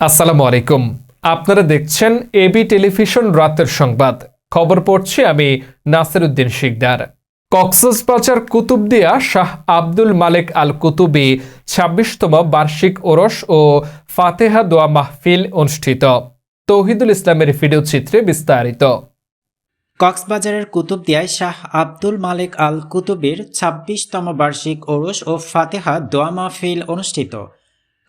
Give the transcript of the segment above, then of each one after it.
আসসালামু আলাইকুম। আপনারা দেখছেন এবি টেলিভিশন রাতের সংবাদ। খবর পড়ছি আমি নাসির উদ্দিন শিকদার। কক্সবাজার কুতুবদিয়া শাহ আব্দুল মালিক আল কুতুবি ছাব্বিশতম বার্ষিক ওরস ও ফাতেহা দোয়া মাহফিল অনুষ্ঠিত। তৌহিদুল ইসলামের ভিডিও চিত্রে বিস্তারিত। কক্সবাজারের কুতুবদিয়ায় শাহ আব্দুল মালিক আল কুতুবির ছাব্বিশতম বার্ষিক ওরস ও ফাতেহা দোয়া মাহফিল অনুষ্ঠিত।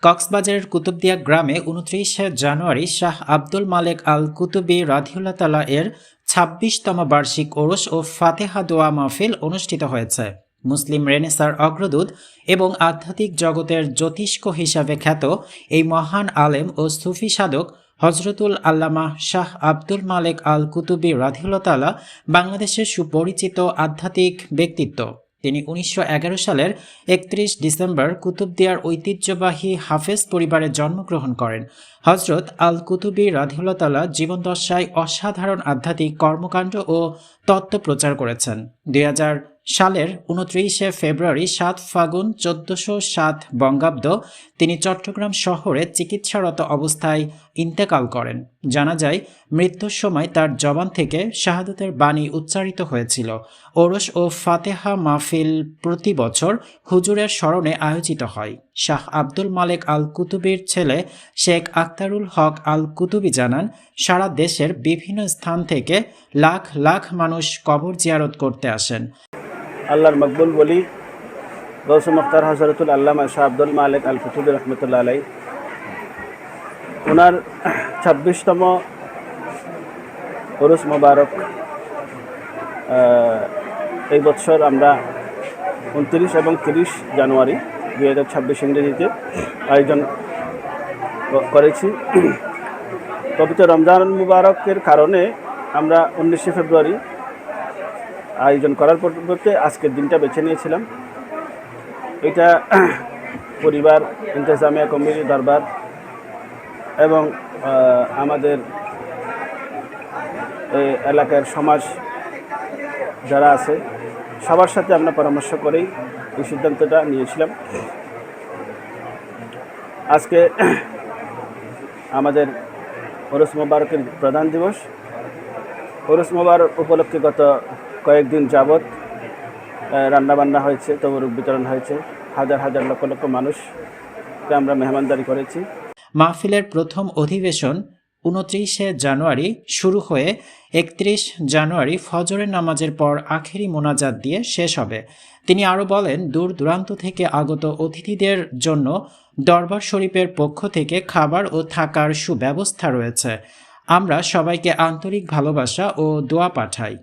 কক্সবাজারের কুতুবদিয়া গ্রামে উনত্রিশে জানুয়ারি শাহ আব্দুল মালিক আল কুতুবি রাধিউল্লাহ তালা এর ছাব্বিশতম বার্ষিক ওরস ও ফাতেহা দোয়া মাহফিল অনুষ্ঠিত হয়েছে। মুসলিম রেনেসার অগ্রদূত এবং আধ্যাত্মিক জগতের জ্যোতিষ্ক হিসাবে খ্যাত এই মহান আলেম ও সুফি সাধক হজরতুল আল্লামা শাহ আব্দুল মালিক আল কুতুবি রাধিউল্লাহ বাংলাদেশের সুপরিচিত আধ্যাত্মিক ব্যক্তিত্ব। তিনি উনিশশো এগারো সালের একত্রিশ ডিসেম্বর কুতুবদিয়ার ঐতিহ্যবাহী হাফেজ পরিবারে জন্মগ্রহণ করেন। হজরত আল কুতুবি রাধিউল্লাহ জীবনদশায় অসাধারণ আধ্যাত্মিক কর্মকাণ্ড ও তত্ত্ব প্রচার করেছেন। দুই হাজার সালের উনত্রিশে ফেব্রুয়ারি সাত ফাগুন চোদ্দশো সাত বঙ্গাব্দ তিনি চট্টগ্রাম শহরে চিকিৎসারত অবস্থায় ইন্তেকাল করেন। জানা যায়, মৃত্যুর সময় তার জবান থেকে শাহাদতের বাণী উচ্চারিত হয়েছিল। ওরস ও ফাতেহা মাহফিল প্রতি বছর হুজুরের স্মরণে আয়োজিত হয়। শাহ আব্দুল মালেক আল কুতুবির ছেলে শেখ আক্তারুল হক আল কুতুবি জানান, সারা দেশের বিভিন্ন স্থান থেকে লাখ লাখ মানুষ কবর জিয়ারত করতে আসেন। আল্লাহর মকবুল বলি, গৌসুম আখতার হজরতুল আল্লামা শাহ আব্দুল মালিক আল কুতুবি রহমতুল্লাহ আলাই ওনার ছাব্বিশতম উরুস মোবারক এই বছর আমরা উনত্রিশ এবং তিরিশ জানুয়ারি দুই হাজার ছাব্বিশ ইংরেজিতে আয়োজন করেছি। পবিত্র রমজান মুবারকের কারণে আমরা উনিশে ফেব্রুয়ারি আয়োজন করার পরিবর্তে আজকের দিনটা বেছে নিয়েছিলাম। এটা পরিবার, ইন্তেজামিয়া কমিটি দরবার এবং আমাদের এই এলাকার সমাজ যারা আছে, সবার সাথে আমরা পরামর্শ করেই এই সিদ্ধান্তটা নিয়েছিলাম। আজকে আমাদের ওরস মোবারকের প্রধান দিবস। ওরস মোবারক উপলক্ষে গত কয়েকদিন যাবৎ রান্নাবান্না হয়েছে তবরুক বিতরণ হয়েছে। হাজার হাজার লক্ষ লক্ষ মানুষকে আমরা মেহমানদারি করেছি। মাহফিলের প্রথম অধিবেশন উনত্রিশে জানুয়ারি শুরু হয়ে একত্রিশ জানুয়ারি ফজরের নামাজের পর আখেরি মোনাজাত দিয়ে শেষ হবে। তিনি আরও বলেন, দূর দূরান্ত থেকে আগত অতিথিদের জন্য দরবার শরীফের পক্ষ থেকে খাবার ও থাকার সুব্যবস্থা রয়েছে। আমরা সবাইকে আন্তরিক ভালোবাসা ও দোয়া পাঠাই।